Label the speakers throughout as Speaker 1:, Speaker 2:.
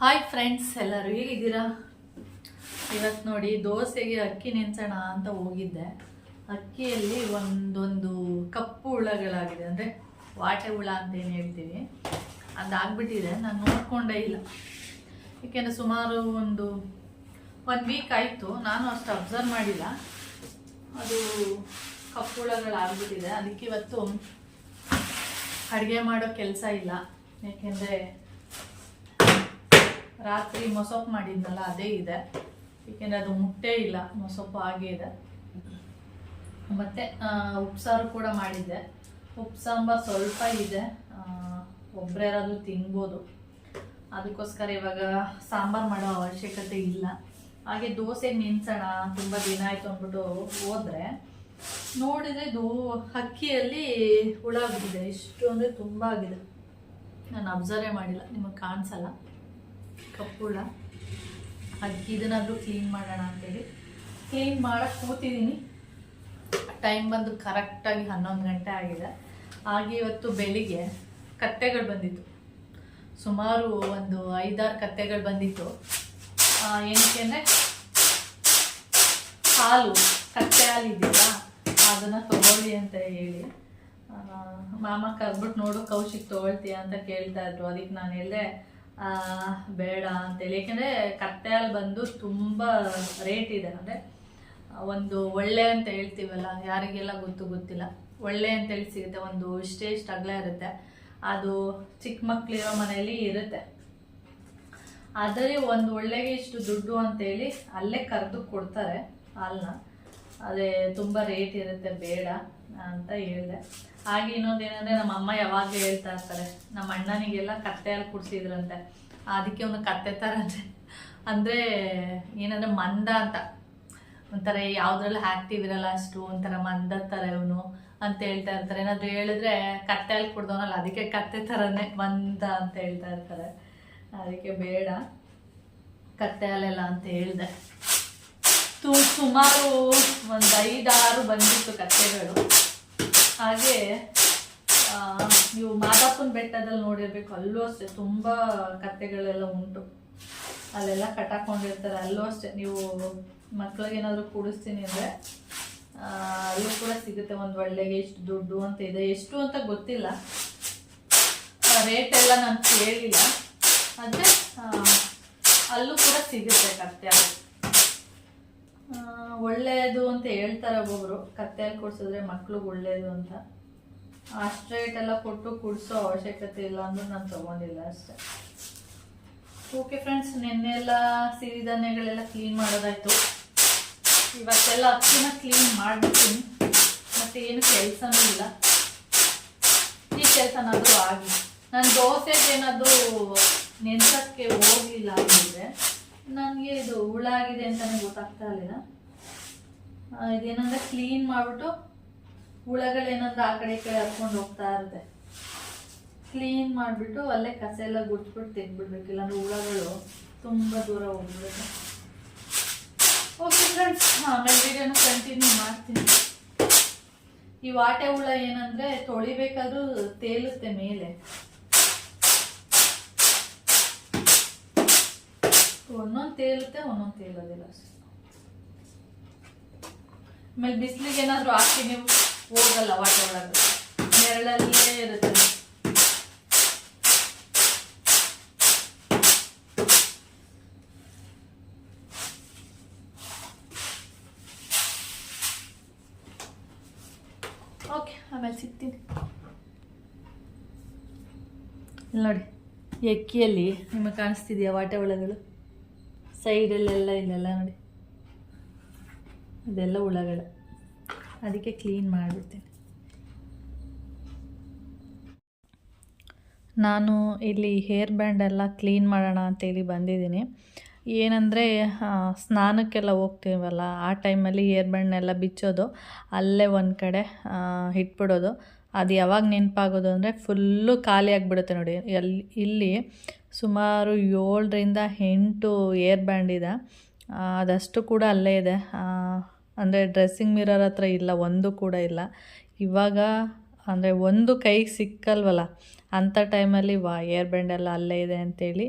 Speaker 1: Hi friends ಎಲ್ಲರೂ ಹೇಗಿದ್ದೀರಾ? ಇವತ್ತು ನೋಡಿ ದೋಸೆಗೆ ಅಕ್ಕಿ ನೆನ್ಸೋಣ ಅಂತ ಹೋಗಿದ್ದೆ. ಅಕ್ಕಿಯಲ್ಲಿ ಒಂದೊಂದು ಕಪ್ಪು ಹುಳಗಳಾಗಿದೆ. ಅಂದರೆ ವಾಟೆ ಹುಳ ಅಂತ ಏನು ಹೇಳ್ತೀವಿ. ಅದಾಗ್ಬಿಟ್ಟಿದೆ. ನಾನು ನೋಡ್ಕೊಂಡೇ ಇಲ್ಲ. ಏಕೆಂದರೆ ಸುಮಾರು ಒಂದು ಒಂದು ವೀಕ್ ಆಯಿತು. ನಾನು ಅಷ್ಟು ಅಬ್ಸರ್ವ್ ಮಾಡಿಲ್ಲ. ಅದು ಕಪ್ಪು ಹುಳಗಳಾಗ್ಬಿಟ್ಟಿದೆ. ಅದಕ್ಕೆ ಇವತ್ತು ಅಡುಗೆ ಮಾಡೋ ಕೆಲಸ ಇಲ್ಲ. ಏಕೆಂದರೆ ರಾತ್ರಿ ಮೊಸೊಪ್ಪು ಮಾಡಿದ್ನಲ್ಲ, ಅದೇ ಇದೆ. ಏಕೆಂದರೆ ಅದು ಮುಟ್ಟೆ ಇಲ್ಲ ಮೊಸೊಪ್ಪು ಹಾಗೇ ಇದೆ. ಮತ್ತು ಉಪ್ಸಾರು ಕೂಡ ಮಾಡಿದ್ದೆ. ಉಪ್ಪು ಸ್ವಲ್ಪ ಇದೆ. ಒಬ್ಬರೇ ಯಾರಾದರೂ ತಿನ್ಬೋದು. ಅದಕ್ಕೋಸ್ಕರ ಇವಾಗ ಸಾಂಬಾರು ಮಾಡೋ ಅವಶ್ಯಕತೆ ಇಲ್ಲ. ಹಾಗೆ ದೋಸೆ ನಿನ್ಸೋಣ ತುಂಬ ದಿನ ಆಯಿತು ಅಂದ್ಬಿಟ್ಟು ಹೋದರೆ, ನೋಡಿದರೆ ಇದು ಅಕ್ಕಿಯಲ್ಲಿ ಹುಳ ಆಗಿದೆ ಇಷ್ಟು ಅಂದರೆ ತುಂಬ ಆಗಿದೆ. ನಾನು ಅಬ್ಸರ್ವೇ ಮಾಡಿಲ್ಲ, ನಿಮಗೆ ಕಾಣಿಸಲ್ಲ. ಕಪ್ಪು ಹುಳ ಅದಕ್ಕೆ ಇದನ್ನಾದರೂ ಕ್ಲೀನ್ ಮಾಡೋಣ ಅಂತೇಳಿ. ಕ್ಲೀನ್ ಮಾಡೋಕ್ಕೆ ಕೂತಿದ್ದೀನಿ ಟೈಮ್ ಬಂದು ಕರೆಕ್ಟಾಗಿ ಹನ್ನೊಂದು ಗಂಟೆ ಆಗಿದೆ. ಹಾಗೆ ಇವತ್ತು ಬೆಳಿಗ್ಗೆ ಕತ್ತೆಗಳು ಬಂದಿತ್ತು. ಸುಮಾರು ಒಂದು ಐದಾರು ಕತ್ತೆಗಳು ಬಂದಿತ್ತು. ಏನಕ್ಕೆ ಅಂದರೆ ಹಾಲು, ಕತ್ತೆ ಹಾಲು ಇದೆಯಲ್ಲ, ಅದನ್ನು ತಗೊಳ್ಳಿ ಅಂತ ಹೇಳಿ. ಮಾಮ ಕರ್ಬಿಟ್ಟು ನೋಡು, ಕೌಶಿಕ್ ತೊಗೊಳ್ತೀಯ ಅಂತ ಕೇಳ್ತಾ ಇದ್ರು. ಅದಕ್ಕೆ ನಾನು ಹೇಳಿದೆ ಬೇಡ ಅಂತೇಳಿ. ಏಕೆಂದರೆ ಕತ್ತೆಯಲ್ಲಿ ಬಂದು ತುಂಬ ರೇಟ್ ಇದೆ. ಅಂದರೆ ಒಂದು ಒಳ್ಳೆ ಅಂತ ಹೇಳ್ತೀವಲ್ಲ, ಯಾರಿಗೆಲ್ಲ ಗೊತ್ತು ಗೊತ್ತಿಲ್ಲ. ಒಳ್ಳೆ ಅಂತೇಳಿ ಸಿಗುತ್ತೆ. ಒಂದು ಇಷ್ಟೇ ಇಷ್ಟು ಅಗಲ ಇರುತ್ತೆ. ಅದು ಚಿಕ್ಕ ಮಕ್ಕಳಿರೋ ಮನೆಯಲ್ಲಿ ಇರುತ್ತೆ. ಆದರೆ ಒಂದು ಒಳ್ಳೆಗೆ ಇಷ್ಟು ದುಡ್ಡು ಅಂತೇಳಿ ಅಲ್ಲೇ ಕರೆದು ಕೊಡ್ತಾರೆ ಹಾಲನ್ನ ಅದೇ ತುಂಬ ರೇಟ್ ಇರುತ್ತೆ, ಬೇಡ ಅಂತ ಹೇಳಿದೆ. ಹಾಗೆ ಇನ್ನೊಂದೇನಂದ್ರೆ ನಮ್ಮ ಅಮ್ಮ ಯಾವಾಗಲೂ ಹೇಳ್ತಾ ಇರ್ತಾರೆ, ನಮ್ಮ ಅಣ್ಣನಿಗೆಲ್ಲ ಕತ್ತೆಯಲ್ಲಿ ಕುಡಿಸಿದ್ರಂತೆ, ಅದಕ್ಕೆ ಒಂದು ಕತ್ತೆ ತರಂತೆ ಅಂದರೆ ಏನಂದರೆ ಮಂದ ಅಂತ, ಒಂಥರ ಯಾವುದ್ರಲ್ಲಿ ಆ್ಯಕ್ಟಿವ್ ಇರಲ್ಲ ಅಷ್ಟು, ಒಂಥರ ಮಂದ ಥರ ಇವನು ಅಂತ ಹೇಳ್ತಾ ಇರ್ತಾರೆ. ಏನಾದರೂ ಹೇಳಿದ್ರೆ ಕತ್ತೆ ಅಲ್ಲಿ ಕುಡ್ದವನಲ್ಲ, ಅದಕ್ಕೆ ಕತ್ತೆ ಥರನೇ ಮಂದ ಅಂತ ಹೇಳ್ತಾ ಇರ್ತಾರೆ. ಅದಕ್ಕೆ ಬೇಡ ಕತ್ತೆಯಲ್ಲೆಲ್ಲ ಅಂತ ಹೇಳಿದೆ. ತು ಸುಮಾರು ಒಂದು ಐದಾರು ಬಂದಿತ್ತು ಕತ್ತೆಗಳು. ಹಾಗೆ ನೀವು ಮಾದಾಪುರ ಬೆಟ್ಟದಲ್ಲಿ ನೋಡಿರ್ಬೇಕು, ಅಲ್ಲೂ ಅಷ್ಟೇ, ತುಂಬ ಕತ್ತೆಗಳೆಲ್ಲ ಉಂಟು. ಅಲ್ಲೆಲ್ಲ ಕಟ್ಟಾಕೊಂಡಿರ್ತಾರೆ ಅಲ್ಲೂ ಅಷ್ಟೇ. ನೀವು ಮಕ್ಳಿಗೇನಾದರೂ ಕೂಡಿಸ್ತೀನಿ ಅಂದರೆ ಅಲ್ಲೂ ಕೂಡ ಸಿಗುತ್ತೆ ಒಂದು ಒಳ್ಳೆಗೆ ಎಷ್ಟು ದುಡ್ಡು ಅಂತ ಇದೆ. ಎಷ್ಟು ಅಂತ ಗೊತ್ತಿಲ್ಲ. ರೇಟ್ ಎಲ್ಲ ನಾನು ಕೇಳಿಲ್ಲ. ಆದರೆ ಅಲ್ಲೂ ಕೂಡ ಸಿಗುತ್ತೆ ಕತ್ತೆ ಅದು. ಒಳ್ಳೆಯದು ಅಂತ ಹೇಳ್ತಾರೆ ಒಬ್ಬೊಬ್ರು ಕತ್ತೆಯಲ್ಲಿ ಕುಡಿಸಿದ್ರೆ ಮಕ್ಳಿಗೆ ಒಳ್ಳೆಯದು ಅಂತ. ಅಷ್ಟು ಸ್ಟ್ರೈಟ್ ಎಲ್ಲ ಕೊಟ್ಟು ಕುಡಿಸೋ ಅವಶ್ಯಕತೆ ಇಲ್ಲ ಅಂದ್ರೂ ನಾನು ತಗೊಂಡಿಲ್ಲ ಅಷ್ಟೇ. ಓಕೆ ಫ್ರೆಂಡ್ಸ್ ನಿನ್ನೆ ಎಲ್ಲ ಸಿರಿಧಾನ್ಯಗಳೆಲ್ಲ ಕ್ಲೀನ್ ಮಾಡೋದಾಯ್ತು. ಇವತ್ತೆಲ್ಲ ಅಕ್ಕಿನ ಕ್ಲೀನ್ ಮಾಡ್ಬಿಡ್ತೀನಿ. ಮತ್ತು ಏನು ಕೆಲಸನೂ ಇಲ್ಲ. ಈ ಕೆಲಸನಾದರೂ ಆಗಿ. ನಾನು ದೋಸೆಗೆ ಏನಾದರೂ ನೆನ್ಸಕ್ಕೆ ಹೋಗಲಿಲ್ಲ ಅಂದಿದ್ರೆ ನನಗೆ ಇದು ಹುಳ ಆಗಿದೆ ಅಂತಲೇ ಗೊತ್ತಾಗ್ತಾ ಇರಲಿಲ್ಲ. ಇದೇನಂದ್ರೆ ಕ್ಲೀನ್ ಮಾಡಿಬಿಟ್ಟು ಹುಳಗಳೇನಂದ್ರೆ ಆ ಕಡೆ ಈ ಕಡೆ ಹರ್ಕೊಂಡು ಹೋಗ್ತಾ ಇರುತ್ತೆ. ಕ್ಲೀನ್ ಮಾಡಿಬಿಟ್ಟು ಅಲ್ಲೇ ಕಸ ಎಲ್ಲ ಗುಡ್ಸ್ಬಿಟ್ಟು ತೆಗ್ದ್ಬಿಡ್ಬೇಕು. ಇಲ್ಲಾಂದ್ರೆ ಹುಳಗಳು ತುಂಬ ದೂರ ಹೋಗ್ಬಿಡುತ್ತೆ. ಓಕೆ ಫ್ರೆಂಡ್ಸ್ ಆಮೇಲೆ ವೀಡಿಯೋನ ಕಂಟಿನ್ಯೂ ಮಾಡ್ತೀನಿ. ಈ ವಾಟೆ ಹುಳ ಏನಂದ್ರೆ ತೊಳಿಬೇಕಾದ್ರೂ ತೇಲುತ್ತೆ ಮೇಲೆ. ಒಂದೊಂದು ತೇಲುತ್ತೆ ಒಂದೊಂದು ತೇಲೋದಿಲ್ಲ ಆಮೇಲೆ ಬಿಸಿಲಿಗೆ ಏನಾದರೂ ಹಾಕಿ ನೀವು ಹೋಗಲ್ಲ ವಾಟೆ ಒಳಗೆ ನೆರಳಲ್ಲೇ ಇರುತ್ತೆ ಓಕೆ ಆಮೇಲೆ ಸಿಗ್ತೀನಿ ನೋಡಿ ಎಕ್ಕಿಯಲ್ಲಿ ನಿಮಗೆ ಕಾಣಿಸ್ತಿದೆಯಾ ವಾಟೆ ಹುಳಗಳು ಸೈಡಲ್ಲೆಲ್ಲ ಇಲ್ಲೆಲ್ಲ ನೋಡಿ. ಇದೆಲ್ಲ ಹುಳಗಳ. ಅದಕ್ಕೆ ಕ್ಲೀನ್ ಮಾಡಿಬಿಡ್ತೀನಿ. ನಾನು ಇಲ್ಲಿ ಹೇರ್ ಬ್ಯಾಂಡ್ ಎಲ್ಲ ಕ್ಲೀನ್ ಮಾಡೋಣ ಅಂತೇಳಿ ಬಂದಿದ್ದೀನಿ. ಏನಂದರೆ ಸ್ನಾನಕ್ಕೆಲ್ಲ ಹೋಗ್ತೀವಲ್ಲ, ಆ ಟೈಮಲ್ಲಿ ಹೇರ್ ಬ್ಯಾಂಡ್ನೆಲ್ಲ ಬಿಚ್ಚೋದು, ಅಲ್ಲೇ ಒಂದು ಕಡೆ ಇಟ್ಬಿಡೋದು. ಅದು ಯಾವಾಗ ನೆನಪಾಗೋದು ಅಂದರೆ ಫುಲ್ಲು ಖಾಲಿ ಆಗಿಬಿಡುತ್ತೆ ನೋಡಿ. ಎಲ್ಲಿ ಇಲ್ಲಿ ಸುಮಾರು ಏಳರಿಂದ ಎಂಟು ಏರ್ ಬ್ಯಾಂಡ್ ಇದೆ. ಅದಷ್ಟು ಕೂಡ ಅಲ್ಲೇ ಇದೆ. ಅಂದರೆ ಡ್ರೆಸ್ಸಿಂಗ್ ಮಿರರ್ ಹತ್ರ ಇಲ್ಲ, ಒಂದು ಕೂಡ ಇಲ್ಲ. ಇವಾಗ ಅಂದರೆ ಒಂದು ಕೈಗೆ ಸಿಕ್ಕಲ್ವಲ್ಲ, ಅಂಥ ಟೈಮಲ್ಲಿ ವಾ, ಏರ್ ಬ್ಯಾಂಡ್ ಎಲ್ಲ ಅಲ್ಲೇ ಇದೆ ಅಂತೇಳಿ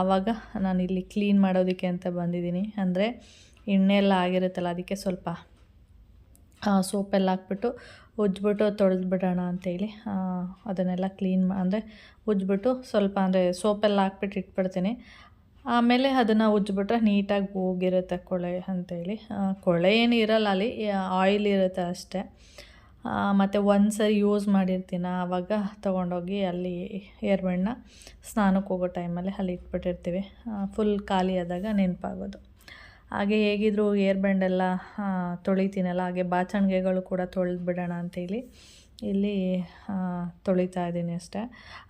Speaker 1: ಆವಾಗ ನಾನು ಇಲ್ಲಿ ಕ್ಲೀನ್ ಮಾಡೋದಕ್ಕೆ ಅಂತ ಬಂದಿದ್ದೀನಿ. ಅಂದರೆ ಎಣ್ಣೆ ಎಲ್ಲ ಆಗಿರುತ್ತಲ್ಲ, ಅದಕ್ಕೆ ಸ್ವಲ್ಪ ಸೋಪೆಲ್ಲ ಹಾಕ್ಬಿಟ್ಟು ಉಜ್ಜಿಬಿಟ್ಟು ತೊಳೆದು ಬಿಡೋಣ ಅಂತೇಳಿ ಅದನ್ನೆಲ್ಲ ಕ್ಲೀನ್ ಅಂದರೆ ಉಜ್ಜಿಬಿಟ್ಟು ಸ್ವಲ್ಪ ಅಂದರೆ ಸೋಪೆಲ್ಲ ಹಾಕ್ಬಿಟ್ಟು ಇಟ್ಬಿಡ್ತೀನಿ. ಆಮೇಲೆ ಅದನ್ನು ಉಜ್ಜಿಬಿಟ್ರೆ ನೀಟಾಗಿ ಹೋಗಿರುತ್ತೆ ಕೊಳೆ ಅಂತೇಳಿ. ಕೊಳೆ ಏನು ಇರಲ್ಲ ಅಲ್ಲಿ ಆಯಿಲ್ ಇರುತ್ತೆ ಅಷ್ಟೇ. ಮತ್ತು ಒಂದು ಸರಿ ಯೂಸ್ ಮಾಡಿರ್ತೀನಿ ಆವಾಗ ತೊಗೊಂಡೋಗಿ ಅಲ್ಲಿ ಏರ್ಮೆಣ್ಣ ಸ್ನಾನಕ್ಕೆ ಹೋಗೋ ಟೈಮಲ್ಲಿ ಅಲ್ಲಿ ಇಟ್ಬಿಟ್ಟಿರ್ತೀವಿ. ಫುಲ್ ಖಾಲಿ ಆದಾಗ ನೆನಪಾಗೋದು. ಹಾಗೆ ಹೇಗಿದ್ರು ಏರ್ ಬ್ಯಾಂಡ್ ಎಲ್ಲ ತೊಳಿತೀನಲ್ಲ, ಹಾಗೆ ಬಾಚಣಿಗೆಗಳು ಕೂಡ ತೊಳೆದು ಬಿಡೋಣ ಅಂತೇಳಿ ಇಲ್ಲಿ ತೊಳಿತಾ ಇದ್ದೀನಿ ಅಷ್ಟೇ.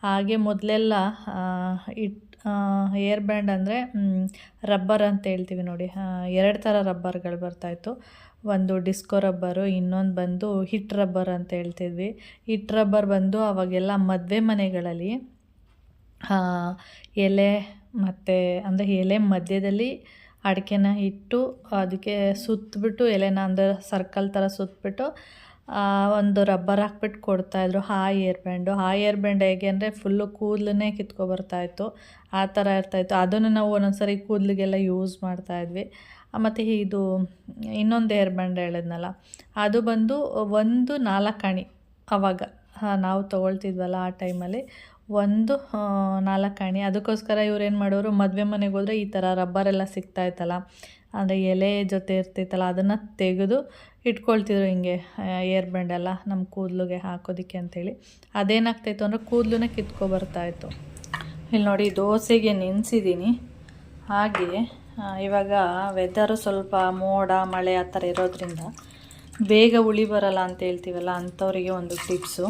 Speaker 1: ಹಾಗೆ ಮೊದಲೆಲ್ಲ ಇಟ್ ಏರ್ ಬ್ಯಾಂಡ್ ಅಂದರೆ ರಬ್ಬರ್ ಅಂತ ಹೇಳ್ತೀವಿ ನೋಡಿ ಎರಡು ಥರ ರಬ್ಬರ್ಗಳು ಬರ್ತಾಯಿತ್ತು ಒಂದು ಡಿಸ್ಕೋ ರಬ್ಬರು, ಇನ್ನೊಂದು ಬಂದು ಹಿಟ್ ರಬ್ಬರ್ ಅಂತ ಹೇಳ್ತಿದ್ವಿ. ಹಿಟ್ ರಬ್ಬರ್ ಬಂದು ಅವಾಗೆಲ್ಲ ಮದುವೆ ಮನೆಗಳಲ್ಲಿ ಎಲೆ ಮತ್ತು, ಅಂದರೆ ಎಲೆ ಮಧ್ಯದಲ್ಲಿ ಅಡಿಕೆನ ಇಟ್ಟು ಅದಕ್ಕೆ ಸುತ್ತಬಿಟ್ಟು ಎಲೆನ ಅಂದರೆ ಸರ್ಕಲ್ ಥರ ಸುತ್ತಬಿಟ್ಟು ಒಂದು ರಬ್ಬರ್ ಹಾಕ್ಬಿಟ್ಟು ಕೊಡ್ತಾಯಿದ್ರು ಆ ಏರ್ ಬ್ಯಾಂಡು ಆ ಏರ್ ಬ್ಯಾಂಡ್ ಹೇಗೆ ಅಂದರೆ ಫುಲ್ಲು ಕೂದಲನ್ನೇ ಕಿತ್ಕೊಬರ್ತಾಯಿತ್ತು ಆ ಥರ ಇರ್ತಾಯಿತ್ತು ಅದನ್ನು ನಾವು ಒಂದೊಂದ್ಸರಿ ಕೂದಲಿಗೆಲ್ಲ ಯೂಸ್ ಮಾಡ್ತಾಯಿದ್ವಿ ಮತ್ತು ಇದು, ಇನ್ನೊಂದು ಏರ್ ಬ್ಯಾಂಡ್ ಹೇಳಿದ್ನಲ್ಲ. ಅದು ಬಂದು ಒಂದು ನಾಲ್ಕು ಅಣಿ ಆವಾಗ ನಾವು ತೊಗೊಳ್ತಿದ್ವಲ್ಲ ಆ ಟೈಮಲ್ಲಿ ಒಂದು ನಾಲ್ಕು ಅಣಿ. ಅದಕ್ಕೋಸ್ಕರ ಇವ್ರು ಏನು ಮಾಡೋರು, ಮದುವೆ ಮನೆಗೆ ಹೋದರೆ ಈ ಥರ ರಬ್ಬರೆಲ್ಲ ಸಿಗ್ತಾಯಿತ್ತಲ್ಲ. ಅಂದರೆ ಎಲೆ ಜೊತೆ ಇರ್ತೈತಲ್ಲ ಅದನ್ನು ತೆಗೆದು ಇಟ್ಕೊಳ್ತಿದ್ರು ಹಿಂಗೆ ಏರ್ ಬ್ಯಾಂಡ್ ಎಲ್ಲ ನಮ್ಮ ಕೂದಲಿಗೆ ಹಾಕೋದಕ್ಕೆ ಅಂಥೇಳಿ ಅದೇನಾಗ್ತಾಯಿತ್ತು ಅಂದರೆ ಕೂದಲುನೇ ಕಿತ್ಕೊ ಬರ್ತಾಯಿತ್ತು. ಇಲ್ಲಿ ನೋಡಿ, ದೋಸೆಗೆ ನೆನೆಸಿದ್ದೀನಿ ಹಾಗೆ ಇವಾಗ ವೆದರು ಸ್ವಲ್ಪ ಮೋಡ, ಮಳೆ ಆ ಥರ ಇರೋದ್ರಿಂದ ಬೇಗ ಉಳಿ ಬರಲ್ಲ ಅಂತ ಹೇಳ್ತೀವಲ್ಲ ಅಂಥವರಿಗೆ ಒಂದು ಟಿಪ್ಸು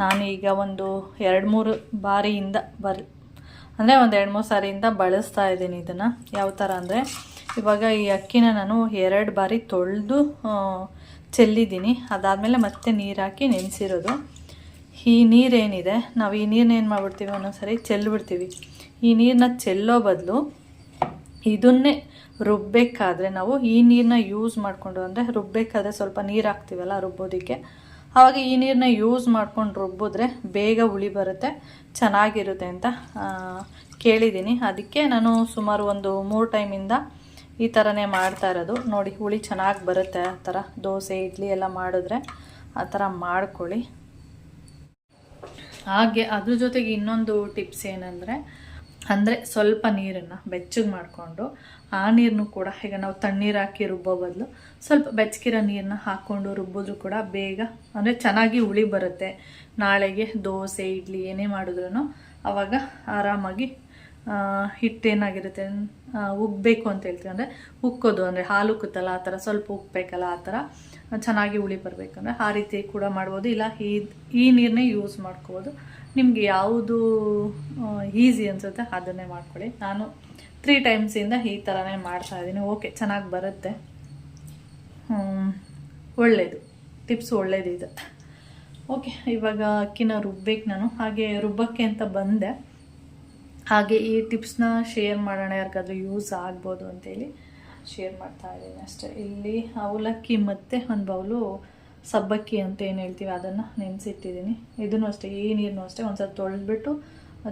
Speaker 1: ನಾನು ಈಗ ಒಂದು ಎರಡು ಮೂರು ಬಾರಿಯಿಂದ ಬರ್, ಅಂದರೆ ಒಂದು ಎರಡು ಮೂರು ಸಾರಿಯಿಂದ ಬಳಸ್ತಾ ಇದ್ದೀನಿ ಇದನ್ನು. ಯಾವ ಥರ ಅಂದರೆ, ಇವಾಗ ಈ ಅಕ್ಕಿನ ನಾನು ಎರಡು ಬಾರಿ ತೊಳೆದು ಚೆಲ್ಲಿದ್ದೀನಿ. ಅದಾದಮೇಲೆ ಮತ್ತೆ ನೀರು ಹಾಕಿ ನೆನೆಸಿರೋದು. ಈ ನೀರೇನಿದೆ ನಾವು ಈ ನೀರನ್ನ ಏನು ಮಾಡ್ಬಿಡ್ತೀವಿ ಒಂದೊಂದು ಸರಿ ಚೆಲ್ಬಿಡ್ತೀವಿ. ಈ ನೀರನ್ನ ಚೆಲ್ಲೋ ಬದಲು ಇದನ್ನೇ ರುಬ್ಬಬೇಕಾದ್ರೆ ನಾವು ಈ ನೀರನ್ನ ಯೂಸ್ ಮಾಡಿಕೊಂಡು, ಅಂದರೆ ರುಬ್ಬಬೇಕಾದ್ರೆ ಸ್ವಲ್ಪ ನೀರು ಹಾಕ್ತೀವಲ್ಲ ರುಬ್ಬೋದಕ್ಕೆ ಆವಾಗ ಈ ನೀರನ್ನ ಯೂಸ್ ಮಾಡ್ಕೊಂಡು ರುಬ್ಬಿದ್ರೆ ಬೇಗ ಹುಳಿ ಬರುತ್ತೆ, ಚೆನ್ನಾಗಿರುತ್ತೆ ಅಂತ ಕೇಳಿದ್ದೀನಿ. ಅದಕ್ಕೆ ನಾನು ಸುಮಾರು ಒಂದು ಮೂರು ಟೈಮಿಂದ ಈ ಥರನೇ ಮಾಡ್ತಾ ಇರೋದು. ನೋಡಿ, ಹುಳಿ ಚೆನ್ನಾಗಿ ಬರುತ್ತೆ ಆ ಥರ. ದೋಸೆ, ಇಡ್ಲಿ ಎಲ್ಲ ಮಾಡಿದ್ರೆ ಆ ಥರ ಮಾಡ್ಕೊಳ್ಳಿ. ಹಾಗೆ ಅದ್ರ ಜೊತೆಗೆ ಇನ್ನೊಂದು ಟಿಪ್ಸ್ ಏನಂದರೆ ಅಂದರೆ ಸ್ವಲ್ಪ ನೀರನ್ನು ಬೆಚ್ಚಗೆ ಮಾಡಿಕೊಂಡು, ಆ ನೀರನ್ನು ಕೂಡ ಈಗ ನಾವು ತಣ್ಣೀರು ಹಾಕಿ ರುಬ್ಬೋ ಬದಲು ಸ್ವಲ್ಪ ಬೆಚ್ಚಗಿರೋ ನೀರನ್ನ ಹಾಕ್ಕೊಂಡು ರುಬ್ಬಿದ್ರು ಕೂಡ ಬೇಗ, ಅಂದರೆ ಚೆನ್ನಾಗಿ ಹುಳಿ ಬರುತ್ತೆ. ನಾಳೆಗೆ ದೋಸೆ, ಇಡ್ಲಿ, ಏನೇ ಮಾಡಿದ್ರು ಆವಾಗ ಆರಾಮಾಗಿ ಹಿಟ್ಟೇನಾಗಿರುತ್ತೆ ಉಗ್ಬೇಕು ಅಂತ ಹೇಳ್ತೀವಿ. ಅಂದರೆ ಉಕ್ಕೋದು, ಅಂದರೆ ಹಾಲು ಉಕ್ಕುತ್ತಲ್ಲ, ಆ ಥರ ಸ್ವಲ್ಪ ಉಕ್ಬೇಕಲ್ಲ, ಆ ಥರ ಚೆನ್ನಾಗಿ ಹುಳಿ ಬರಬೇಕಂದ್ರೆ ಆ ರೀತಿ ಕೂಡ ಮಾಡ್ಬೋದು. ಇಲ್ಲ, ಈ ಈ ನೀರನ್ನೇ ಯೂಸ್ ಮಾಡ್ಕೋಬೋದು. ನಿಮಗೆ ಯಾವುದು ಈಸಿ ಅನಿಸುತ್ತೆ, ಅದನ್ನೇ ಮಾಡ್ಕೊಳ್ಳಿ. ನಾನು ತ್ರೀ ಟೈಮ್ಸಿಂದ ಈ ಥರನೇ ಮಾಡ್ತಾ ಇದ್ದೀನಿ. ಓಕೆ ಚೆನ್ನಾಗಿ ಬರುತ್ತೆ. ಒಳ್ಳೆಯದು ಟಿಪ್ಸ್ ಒಳ್ಳೇದಿದೆ. ಓಕೆ ಇವಾಗ ಅಕ್ಕಿನ ರುಬ್ಬೇಕು ನಾನು. ಹಾಗೆ ರುಬ್ಬಕ್ಕೆ ಅಂತ ಬಂದೆ. ಹಾಗೆ ಈ ಟಿಪ್ಸ್ನ ಶೇರ್ ಮಾಡೋಣ, ಯಾರಿಗಾದ್ರೂ ಯೂಸ್ ಆಗ್ಬೋದು ಅಂತೇಳಿ. ಶೇರ್ ಮಾಡ್ತಾ ಇದ್ದೀನಿ ಅಷ್ಟೇ. ಇಲ್ಲಿ ಅವಲಕ್ಕಿ ಮತ್ತು ಒಂದು ಬೌಲು ಸಬ್ಬಕ್ಕಿ ಅಂತ ಏನು ಹೇಳ್ತೀವಿ ಅದನ್ನು ನೆನೆಸಿಟ್ಟಿದ್ದೀನಿ ಇದನ್ನು ಅಷ್ಟೇ, ಈ ನೀರನ್ನು ಅಷ್ಟೇ. ಒಂದು ಸ್ವಲ್ಪ ತೊಳೆದ್ಬಿಟ್ಟು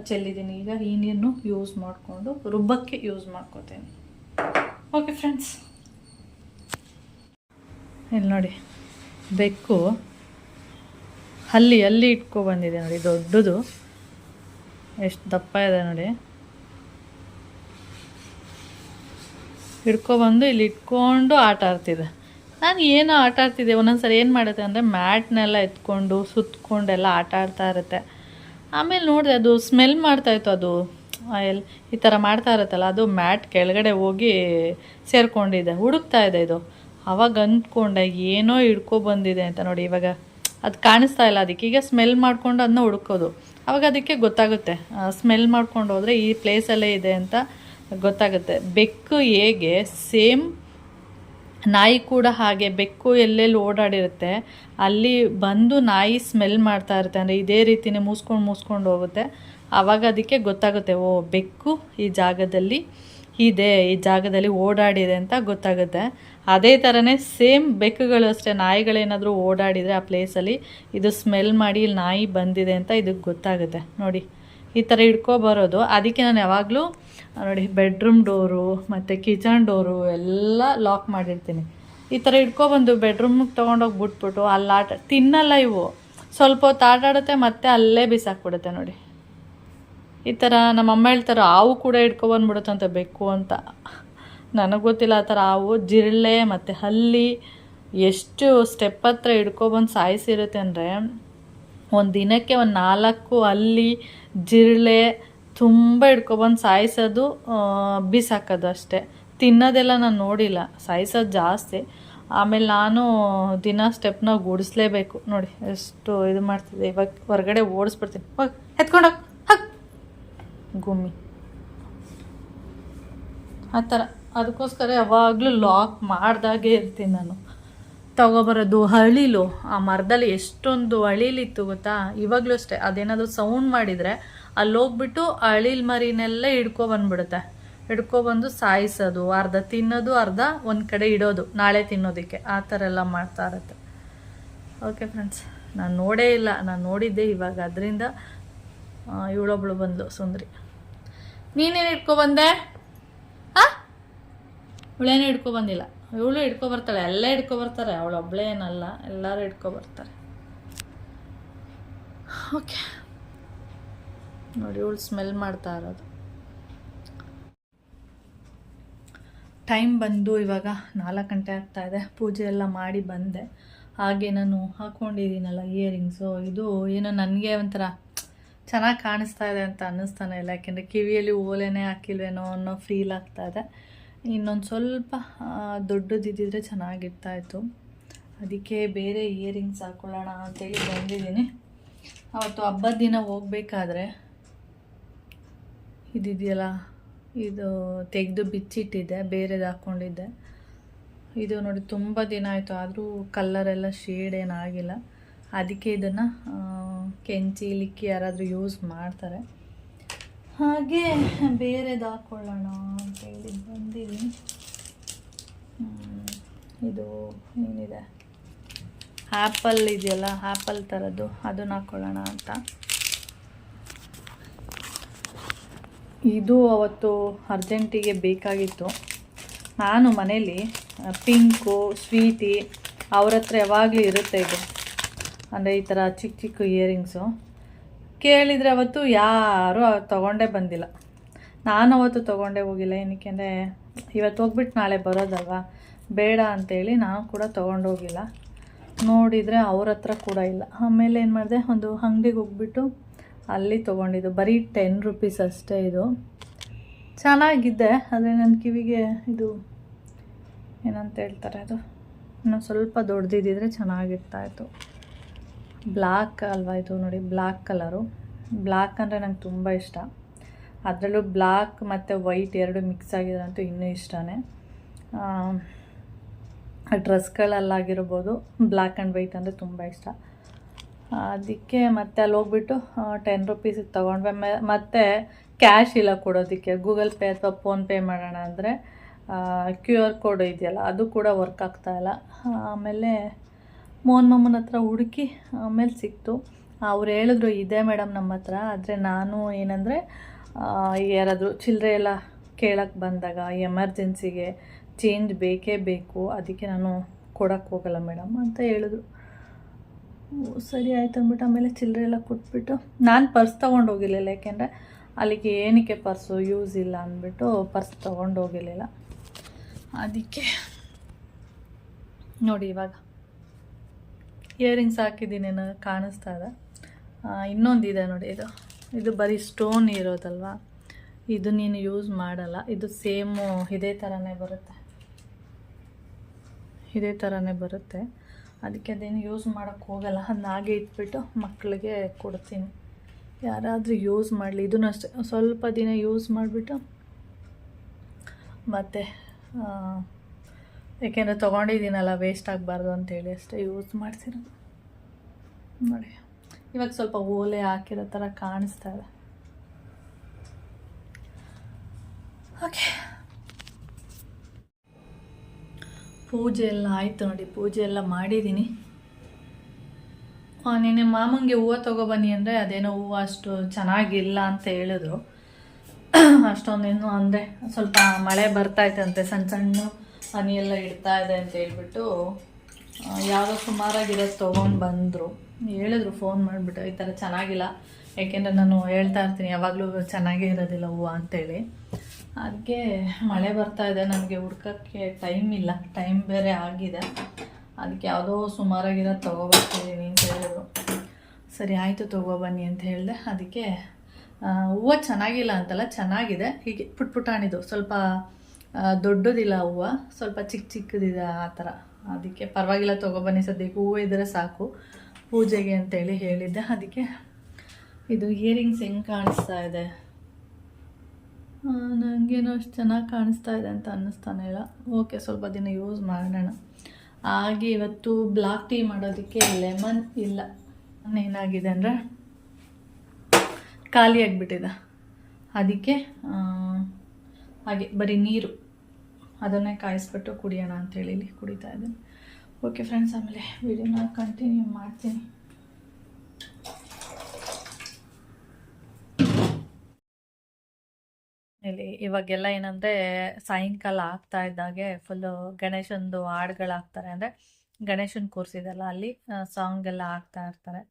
Speaker 1: ಚೆಲ್ಲಿದ್ದೀನಿ ಈಗ ಈ ನೀರನ್ನು ಯೂಸ್ ಮಾಡಿಕೊಂಡು, ರುಬ್ಬಕ್ಕೆ ಯೂಸ್ ಮಾಡ್ಕೋತೀನಿ. ಓಕೆ ಫ್ರೆಂಡ್ಸ್ ಇಲ್ಲಿ ನೋಡಿ, ಬೆಕ್ಕು ಅಲ್ಲಿ ಅಲ್ಲಿ ಇಟ್ಕೊ ಬಂದಿದೆ ನೋಡಿ, ದೊಡ್ಡದು. ಎಷ್ಟು ದಪ್ಪ ಇದೆ ನೋಡಿ. ಹಿಡ್ಕೊಬಂದು ಇಲ್ಲಿ ಇಟ್ಕೊಂಡು ಆಟ ಆಡ್ತಿದೆ. ನಾನು ಏನೋ ಆಟ ಆಡ್ತಿದ್ದೆ. ಒಂದೊಂದ್ಸರಿ ಏನು ಮಾಡುತ್ತೆ ಅಂದರೆ ಮ್ಯಾಟ್ನೆಲ್ಲ ಎತ್ಕೊಂಡು ಸುತ್ಕೊಂಡೆಲ್ಲ ಆಟ ಆಡ್ತಾ ಇರುತ್ತೆ. ಆಮೇಲೆ ನೋಡಿದೆ ಅದು ಸ್ಮೆಲ್ ಮಾಡ್ತಾಯಿತ್ತು ಅದು. ಎಲ್, ಈ ಥರ ಮಾಡ್ತಾ ಇರುತ್ತಲ್ಲ, ಅದು ಮ್ಯಾಟ್ ಕೆಳಗಡೆ ಹೋಗಿ ಸೇರಿಕೊಂಡಿದೆ. ಹುಡುಕ್ತಾ ಇದೆ ಇದು. ಅವಾಗ ಅಂದ್ಕೊಂಡೆ, ಏನೋ ಹಿಡ್ಕೊ ಬಂದಿದೆ ಅಂತ ನೋಡಿ ಇವಾಗ. ಅದು ಕಾಣಿಸ್ತಾ ಇಲ್ಲ ಅದಕ್ಕೆ. ಈಗ ಸ್ಮೆಲ್ ಮಾಡ್ಕೊಂಡು ಅದನ್ನ ಹುಡುಕೋದು. ಅವಾಗ ಅದಕ್ಕೆ ಗೊತ್ತಾಗುತ್ತೆ. ಸ್ಮೆಲ್ ಮಾಡ್ಕೊಂಡು ಹೋದರೆ ಈ ಪ್ಲೇಸಲ್ಲೇ ಇದೆ ಅಂತ ಗೊತ್ತಾಗುತ್ತೆ. ಬೆಕ್ಕು ಹೇಗೆ ಸೇಮ್ ನಾಯಿ ಕೂಡ ಹಾಗೆ ಬೆಕ್ಕು ಎಲ್ಲೆಲ್ಲಿ ಓಡಾಡಿರುತ್ತೆ, ಅಲ್ಲಿ ಬಂದು ನಾಯಿ ಸ್ಮೆಲ್ ಮಾಡ್ತಾ ಇರುತ್ತೆ. ಅಂದರೆ ಇದೇ ರೀತಿನೇ ಮೂಸ್ಕೊಂಡು ಮೂಸ್ಕೊಂಡು ಹೋಗುತ್ತೆ. ಆವಾಗ ಅದಕ್ಕೆ ಗೊತ್ತಾಗುತ್ತೆ, ಓ, ಬೆಕ್ಕು ಈ ಜಾಗದಲ್ಲಿ ಇದೆ, ಈ ಜಾಗದಲ್ಲಿ ಓಡಾಡಿದೆ ಅಂತ ಗೊತ್ತಾಗುತ್ತೆ. ಅದೇ ಥರನೇ ಸೇಮ್ ಬೆಕ್ಕುಗಳು ಅಷ್ಟೇ, ನಾಯಿಗಳೇನಾದರೂ ಓಡಾಡಿದರೆ ಆ ಪ್ಲೇಸಲ್ಲಿ ಇದು ಸ್ಮೆಲ್ ಮಾಡಿ ಇಲ್ಲಿ ನಾಯಿ ಬಂದಿದೆ ಅಂತ ಇದಕ್ಕೆ ಗೊತ್ತಾಗುತ್ತೆ. ನೋಡಿ. ಈ ಥರ ಹಿಡ್ಕೊ ಬರೋದು. ಅದಕ್ಕೆ ನಾನು ಯಾವಾಗಲೂ ನೋಡಿ ಬೆಡ್ರೂಮ್ ಡೋರು ಮತ್ತು ಕಿಚನ್ ಡೋರು ಎಲ್ಲ ಲಾಕ್ ಮಾಡಿರ್ತೀನಿ. ಈ ಥರ ಇಟ್ಕೊಬಂದು ಬೆಡ್ರೂಮಿಗೆ ತೊಗೊಂಡೋಗಿ ಬಿಟ್ಬಿಟ್ಟು ಅಲ್ಲಿ ಆಟ, ತಿನ್ನಲ್ಲ ಇವು. ಸ್ವಲ್ಪ ಹೊತ್ತು ಆಟ ಆಡುತ್ತೆ, ಮತ್ತೆ ಅಲ್ಲೇ ಬಿಸಾಕ್ಬಿಡುತ್ತೆ ನೋಡಿ. ಈ ಥರ ನಮ್ಮಮ್ಮ ಹೇಳ್ತಾರೆ ಹಾವು ಕೂಡ ಹಿಡ್ಕೊಬಂದ್ಬಿಡುತ್ತಂತೆ ಬೆಕ್ಕು ಅಂತ. ನನಗೆ ಗೊತ್ತಿಲ್ಲ ಆ ಥರ ಹಾವು ಜಿರಳೆ, ಮತ್ತು ಹಲ್ಲಿ, ಎಷ್ಟು ಸ್ಟೆಪ್ ಹತ್ರ ಇಟ್ಕೊಬಂದು ಸಾಯಿಸಿರುತ್ತೆ ಅಂದರೆ ಒಂದು ದಿನಕ್ಕೆ ಒಂದು ನಾಲ್ಕು ಅಲ್ಲಿ ಜಿರಳೆ ತುಂಬ ಹಿಡ್ಕೊಬಂದು ಸಾಯಿಸೋದು ಬಿಸಾಕೋದು ಅಷ್ಟೇ. ತಿನ್ನೋದೆಲ್ಲ ನಾನು ನೋಡಿಲ್ಲ, ಸಾಯಿಸೋದು ಜಾಸ್ತಿ. ಆಮೇಲೆ ನಾನು ದಿನ ಸ್ಟೆಪ್ನ ಓಡಿಸ್ಲೇಬೇಕು. ನೋಡಿ, ಎಷ್ಟು ಇದು ಮಾಡ್ತಿದ್ದೆ ಇವಾಗ ಹೊರಗಡೆ ಓಡಿಸ್ಬಿಡ್ತೀನಿ. ಹೋಗಿ ಎತ್ಕೊಂಡೋಗಿ ಹಕ್ ಗುಮ್ಮಿ. ಆ ಥರ. ಅದಕ್ಕೋಸ್ಕರ ಯಾವಾಗಲೂ ಲಾಕ್ ಮಾಡ್ದಾಗೆ ಇರ್ತೀನಿ ನಾನು. ತಗೊಬರೋದು ಹಳಿಲು ಆ ಮರದಲ್ಲಿ ಎಷ್ಟೊಂದು ಅಳಿಲಿತ್ತು ಗೊತ್ತಾ? ಇವಾಗಲೂ ಅಷ್ಟೇ. ಅದೇನಾದರೂ ಸೌಂಡ್ ಮಾಡಿದರೆ ಅಲ್ಲಿ ಹೋಗ್ಬಿಟ್ಟು ಅಳಿಲ್ ಮರಿನೆಲ್ಲ ಹಿಡ್ಕೊ ಬಂದ್ಬಿಡುತ್ತೆ. ಹಿಡ್ಕೊಬಂದು ಸಾಯಿಸೋದು, ಅರ್ಧ ತಿನ್ನೋದು, ಅರ್ಧ ಒಂದು ಕಡೆ ಇಡೋದು, ನಾಳೆ ತಿನ್ನೋದಕ್ಕೆ. ಆ ಥರ ಎಲ್ಲ ಮಾಡ್ತಾ ಇರುತ್ತೆ. ಓಕೆ ಫ್ರೆಂಡ್ಸ್ ನಾನು ನೋಡೇ ಇಲ್ಲ. ನಾನು ನೋಡಿದ್ದೆ ಇವಾಗ. ಅದರಿಂದ ಇವಳೊಬ್ಳು ಬಂದ್ಲು, ಸುಂದ್ರಿ. ನೀನೇನು ಹಿಡ್ಕೊಬಂದೆ ಹಾಂ ಇವಳೇನು ಹಿಡ್ಕೊ ಬಂದಿಲ್ಲ. ಇವಳು ಹಿಡ್ಕೊ ಬರ್ತಾಳೆ ಎಲ್ಲ ಹಿಡ್ಕೊ ಬರ್ತಾರೆ ಒಬ್ಳೆ ಏನಲ್ಲ ಎಲ್ಲರೂ ಹಿಡ್ಕೊ ಬರ್ತಾರೆ. ಓಕೆ. ನೋಡಿ ಇವಳು ಸ್ಮೆಲ್ ಮಾಡ್ತಾ ಇರೋದು. ಟೈಮ್ ಬಂದು ಇವಾಗ ನಾಲ್ಕು ಗಂಟೆ ಆಗ್ತಾ ಇದೆ. ಪೂಜೆ ಎಲ್ಲ ಮಾಡಿ ಬಂದೆ. ಹಾಗೆ ನಾನು ಹಾಕ್ಕೊಂಡಿದ್ದೀನಲ್ಲ ಇಯರಿಂಗ್ಸು ಇದು ಏನೋ ನನಗೆ ಒಂಥರ ಚೆನ್ನಾಗಿ ಕಾಣಿಸ್ತಾ ಇದೆ ಅಂತ ಅನ್ನಿಸ್ತಾನೆ ಇಲ್ಲ. ಯಾಕೆಂದರೆ ಕಿವಿಯಲ್ಲಿ ಓಲೆನೇ ಹಾಕಿಲ್ವೇನೋ ಅನ್ನೋ ಫೀಲ್ ಆಗ್ತಾ ಇದೆ. ಇನ್ನೊಂದು ಸ್ವಲ್ಪ ದೊಡ್ಡದಿದ್ದಿದ್ರೆ ಚೆನ್ನಾಗಿರ್ತಾ ಇತ್ತು ಅದಕ್ಕೆ ಬೇರೆ ಇಯರಿಂಗ್ಸ್ ಹಾಕ್ಕೊಳ್ಳೋಣ ಅಂತೇಳಿ ಬಂದಿದ್ದೀನಿ. ಅವತ್ತು ಹಬ್ಬದ ದಿನ ಹೋಗ್ಬೇಕಾದ್ರೆ, ಇದಿದೆಯಲ್ಲ, ಇದು ತೆಗೆದು ಬಿಚ್ಚಿಟ್ಟಿದ್ದೆ, ಬೇರೆದು ಹಾಕ್ಕೊಂಡಿದ್ದೆ. ಇದು ನೋಡಿ ತುಂಬ ದಿನ ಆಯಿತು, ಆದರೂ ಕಲ್ಲರೆಲ್ಲ ಶೇಡ್ ಏನಾಗಿಲ್ಲ ಅದಕ್ಕೆ ಇದನ್ನು ಕೆಂಚಿ, ಲಿಕ್ಕಿ ಯಾರಾದರೂ ಯೂಸ್ ಮಾಡ್ತಾರೆ. ಹಾಗೆ ಬೇರೆದು ಹಾಕ್ಕೊಳ್ಳೋಣ ಅಂತೇಳಿ ಬಂದಿದ್ದೀನಿ. ಹ್ಮ್, ಇದು ಏನಿದೆ? ಆ್ಯಪಲ್ ಇದೆಯಲ್ಲ ಆ್ಯಪಲ್ ಥರದ್ದು ಅದನ್ನ ಹಾಕ್ಕೊಳ್ಳೋಣ ಅಂತ. ಇದು ಅವತ್ತು ಅರ್ಜೆಂಟಿಗೆ ಬೇಕಾಗಿತ್ತು. ನಾನು ಮನೇಲಿ ಪಿಂಕು ಸ್ವೀಟಿ ಅವ್ರ ಹತ್ರ ಯಾವಾಗಲೂ ಇರುತ್ತೆ ಇದು. ಅಂದರೆ ಈ ಥರ ಚಿಕ್ಕ ಚಿಕ್ಕ ಇಯರಿಂಗ್ಸು. ಕೇಳಿದರೆ ಅವತ್ತು ಯಾರೂ ತೊಗೊಂಡೇ ಬಂದಿಲ್ಲ. ನಾನು ಅವತ್ತು ತೊಗೊಂಡೇ ಹೋಗಿಲ್ಲ. ಏನಕ್ಕೆ ಅಂದರೆ ಇವತ್ತು ಹೋಗ್ಬಿಟ್ಟು ನಾಳೆ ಬರೋದಲ್ವಾ? ಬೇಡ ಅಂತೇಳಿ ನಾನು ಕೂಡ ತೊಗೊಂಡೋಗಿಲ್ಲ ನೋಡಿದರೆ ಅವ್ರ ಹತ್ರ ಕೂಡ ಇಲ್ಲ. ಆಮೇಲೆ ಏನು ಮಾಡಿದೆ? ಒಂದು ಅಂಗಡಿಗೆ ಹೋಗ್ಬಿಟ್ಟು ಅಲ್ಲಿ ತೊಗೊಂಡಿದ್ದು. ಬರೀ ಟೆನ್ ರುಪೀಸ್ ಅಷ್ಟೇ ಇದು. ಚೆನ್ನಾಗಿದೆ. ಆದರೆ ನನ್ನ ಕಿವಿಗೆ ಇದು ಏನಂತ ಹೇಳ್ತಾರೆ ಅದು? ಇನ್ನೊಂದು ಸ್ವಲ್ಪ ದೊಡ್ಡದಿದ್ದಿದ್ರೆ ಚೆನ್ನಾಗಿರ್ತಾಯಿತ್ತು. ಬ್ಲ್ಯಾಕ್ ಅಲ್ವಾ ಇದು ನೋಡಿ ಬ್ಲ್ಯಾಕ್ ಕಲರು. ಬ್ಲ್ಯಾಕ್ ಅಂದರೆ ನಂಗೆ ತುಂಬ ಇಷ್ಟ. ಅದರಲ್ಲೂ ಬ್ಲ್ಯಾಕ್ ಮತ್ತು ವೈಟ್ ಎರಡು ಮಿಕ್ಸ್ ಆಗಿರೋದಂತೂ ಇನ್ನೂ ಇಷ್ಟನೇ. ಡ್ರೆಸ್ಗಳಲ್ಲಾಗಿರ್ಬೋದು ಬ್ಲ್ಯಾಕ್ ಆ್ಯಂಡ್ ವೈಟ್ ಅಂದರೆ ತುಂಬ ಇಷ್ಟ. ಅದಕ್ಕೆ ಮತ್ತೆ ಅಲ್ಲಿ ಹೋಗ್ಬಿಟ್ಟು ಟೆನ್ ರುಪೀಸಿಗೆ ತೊಗೊಂಡ್ವಿ. ಮತ್ತು ಕ್ಯಾಶ್ ಇಲ್ಲ ಕೊಡೋದಕ್ಕೆ. ಗೂಗಲ್ ಪೇ ಅಥವಾ ಫೋನ್ಪೇ ಮಾಡೋಣ ಅಂದರೆ ಕ್ಯೂ ಆರ್ ಕೋಡ್ ಇದೆಯಲ್ಲ, ಅದು ಕೂಡ ವರ್ಕ್ ಆಗ್ತಾ ಇಲ್ಲ. ಆಮೇಲೆ ಮೋಹನ್ ಮಾಮನ ಹತ್ರ ಹುಡುಕಿ ಆಮೇಲೆ ಸಿಕ್ತು. ಅವ್ರು ಹೇಳಿದ್ರು, ಇದೆ ಮೇಡಮ್ ನಮ್ಮ ಹತ್ರ, ಆದರೆ ನಾನು ಏನಂದರೆ ಯಾರಾದರೂ ಚಿಲ್ಲರೆ ಎಲ್ಲ ಕೇಳಕ್ಕೆ ಬಂದಾಗ ಎಮರ್ಜೆನ್ಸಿಗೆ ಚೇಂಜ್ ಬೇಕೇ ಬೇಕು, ಅದಕ್ಕೆ ನಾನು ಕೊಡೋಕ್ಕೆ ಹೋಗಲ್ಲ ಮೇಡಮ್, ಅಂತ ಹೇಳಿದ್ರು. ಸರಿ ಆಯ್ತು ಅಂದ್ಬಿಟ್ಟು ಆಮೇಲೆ ಚಿಲ್ಲರೆ ಎಲ್ಲ ಕೊಟ್ಬಿಟ್ಟು, ನಾನು ಪರ್ಸ್ ತೊಗೊಂಡು ಹೋಗಿರಲಿಲ್ಲ, ಯಾಕೆಂದರೆ ಅಲ್ಲಿಗೆ ಏನಕ್ಕೆ ಪರ್ಸು ಯೂಸ್ ಇಲ್ಲ ಅಂದ್ಬಿಟ್ಟು ಪರ್ಸ್ ತೊಗೊಂಡು ಹೋಗಿರಲಿಲ್ಲ. ಅದಕ್ಕೆ ನೋಡಿ ಇವಾಗ. ಇಯರಿಂಗ್ಸ್ ಹಾಕಿದ್ದೀನಿ ನನಗೆ ಕಾಣಿಸ್ತಾ ಇದೆ. ಇನ್ನೊಂದಿದೆ ನೋಡಿ ಇದು. ಇದು ಬರೀ ಸ್ಟೋನ್ ಇರೋದಲ್ವಾ? ಇದು ನೀನು ಯೂಸ್ ಮಾಡಲ್ಲ. ಇದು ಸೇಮು, ಇದೇ ಥರನೇ ಬರುತ್ತೆ. ಇದೇ ಥರನೇ ಬರುತ್ತೆ. ಅದಕ್ಕೆ ಅದೇನು ಯೂಸ್ ಮಾಡೋಕ್ಕೆ ಹೋಗಲ್ಲ. ಅದನ್ನ ಹಾಗೆ ಇಟ್ಬಿಟ್ಟು ಮಕ್ಕಳಿಗೆ ಕೊಡ್ತೀನಿ. ಯಾರಾದರೂ ಯೂಸ್ ಮಾಡಲಿ. ಇದನ್ನು ಅಷ್ಟೇ, ಸ್ವಲ್ಪ ದಿನ ಯೂಸ್ ಮಾಡಿಬಿಟ್ಟು ಮತ್ತು ಯಾಕೆಂದರೆ ತೊಗೊಂಡಿದ್ದೀನಲ್ಲ ವೇಸ್ಟ್ ಆಗಬಾರ್ದು ಅಂತೇಳಿ ಅಷ್ಟೇ ಯೂಸ್ ಮಾಡ್ತೀನಿ ನೋಡಿ, ಇವಾಗ ಸ್ವಲ್ಪ ಓಲೆ ಹಾಕಿರೋ ಥರ ಕಾಣಿಸ್ತಾ ಇದೆ. ಓಕೆ ಪೂಜೆ ಎಲ್ಲ ಆಯಿತು ನೋಡಿ, ಪೂಜೆ ಎಲ್ಲ ಮಾಡಿದ್ದೀನಿ. ನಿನ್ನೆ ಮಾಮಂಗೆ ಹೂವು ತೊಗೊಬನ್ನಿ ಅಂದರೆ ಅದೇನೋ ಹೂವು ಅಷ್ಟು ಚೆನ್ನಾಗಿಲ್ಲ ಅಂತ ಹೇಳಿದ್ರು. ಅಷ್ಟೊಂದೇನು ಅಂದರೆ ಸ್ವಲ್ಪ ಮಳೆ ಬರ್ತಾಯ್ತಂತೆ ಸಣ್ಣ ಸಣ್ಣ ಹನಿ ಎಲ್ಲ ಇಡ್ತಾ ಇದೆ ಅಂತ ಹೇಳ್ಬಿಟ್ಟು ಯಾವಾಗ ಸುಮಾರಾಗಿರೋದು ತೊಗೊಂಡು ಬಂದರು. ಹೇಳಿದ್ರು ಫೋನ್ ಮಾಡಿಬಿಟ್ಟು, ಈ ಥರ ಚೆನ್ನಾಗಿಲ್ಲ. ಯಾಕೆಂದರೆ ನಾನು ಹೇಳ್ತಾ ಇರ್ತೀನಿ, ಯಾವಾಗಲೂ ಚೆನ್ನಾಗೇ ಇರೋದಿಲ್ಲ ಹೂವು, ಅಂತೇಳಿ. ಅದಕ್ಕೆ ಮಳೆ ಬರ್ತಾ ಇದೆ, ನನಗೆ ಹುಡ್ಕೋಕ್ಕೆ ಟೈಮ್ ಇಲ್ಲ. ಟೈಮ್ ಬೇರೆ ಆಗಿದೆ. ಅದಕ್ಕೆ ಯಾವುದೋ ಸುಮಾರಾಗಿರೋದು ತೊಗೊಬರ್ತಿದ್ದೀನಿ ಅಂತ ಹೇಳಿದ್ರು. ಸರಿ, ಆಯಿತು ತೊಗೊಬನ್ನಿ ಅಂತ ಹೇಳಿದೆ. ಅದಕ್ಕೆ ಹೂವು ಚೆನ್ನಾಗಿಲ್ಲ ಅಂತಲ್ಲ, ಚೆನ್ನಾಗಿದೆ. ಹೀಗೆ ಪುಟ್ ಪುಟಾಣಿದು. ಸ್ವಲ್ಪ ದೊಡ್ಡದಿಲ್ಲ ಹೂವು. ಸ್ವಲ್ಪ ಚಿಕ್ಕ ಚಿಕ್ಕದಿದೆ ಆ ಥರ. ಅದಕ್ಕೆ ಪರವಾಗಿಲ್ಲ ತೊಗೊಬನ್ನಿ ಸದ್ಯಕ್ಕೆ. ಹೂವು ಇದ್ದರೆ ಸಾಕು. ಪೂಜೆಗೆ ಅಂತೇಳಿ ಹೇಳಿದ್ದೆ. ಅದಕ್ಕೆ ಇದು ಇಯರಿಂಗ್ಸ್ ಹೆಂಗೆ ಕಾಣಿಸ್ತಾ ಇದೆ? ನನಗೇನೋ ಅಷ್ಟು ಚೆನ್ನಾಗಿ ಕಾಣಿಸ್ತಾ ಇದೆ ಅಂತ ಅನ್ನಿಸ್ತಾನೆ ಇಲ್ಲ. ಓಕೆ, ಸ್ವಲ್ಪ ದಿನ ಯೂಸ್ ಮಾಡೋಣ. ಹಾಗೆ ಇವತ್ತು ಬ್ಲಾಕ್ ಟೀ ಮಾಡೋದಕ್ಕೆ ಲೆಮನ್ ಇಲ್ಲ. ಏನಾಗಿದೆ ಅಂದರೆ ಖಾಲಿ ಆಗಿಬಿಟ್ಟಿದೆ. ಅದಕ್ಕೆ ಹಾಗೆ ಬರೀ ನೀರು. ಅದನ್ನೇ ಕಾಯಿಸ್ಬಿಟ್ಟು ಕುಡಿಯೋಣ ಅಂತೇಳಿ ಇಲ್ಲಿ ಕುಡಿತಾ ಇದ್ದೀನಿ. ಓಕೆ ಫ್ರೆಂಡ್ಸ್ ಆಮೇಲೆ ವಿಡಿಯೋನ ಕಂಟಿನ್ಯೂ ಮಾಡ್ತೀನಿ. ಇಲ್ಲಿ ಇವಾಗೆಲ್ಲ ಏನಂದರೆ ಸಾಯಂಕಾಲ ಆಗ್ತಾ ಇದ್ದಾಗೆ ಫುಲ್ಲು ಗಣೇಶಂದು ಹಾಡುಗಳಾಗ್ತಾರೆ. ಅಂದರೆ ಗಣೇಶನ ಕೂರಿಸಿದಲ್ಲ ಅಲ್ಲಿ ಸಾಂಗ್ ಎಲ್ಲ ಹಾಕ್ತಾ ಇರ್ತಾರೆ.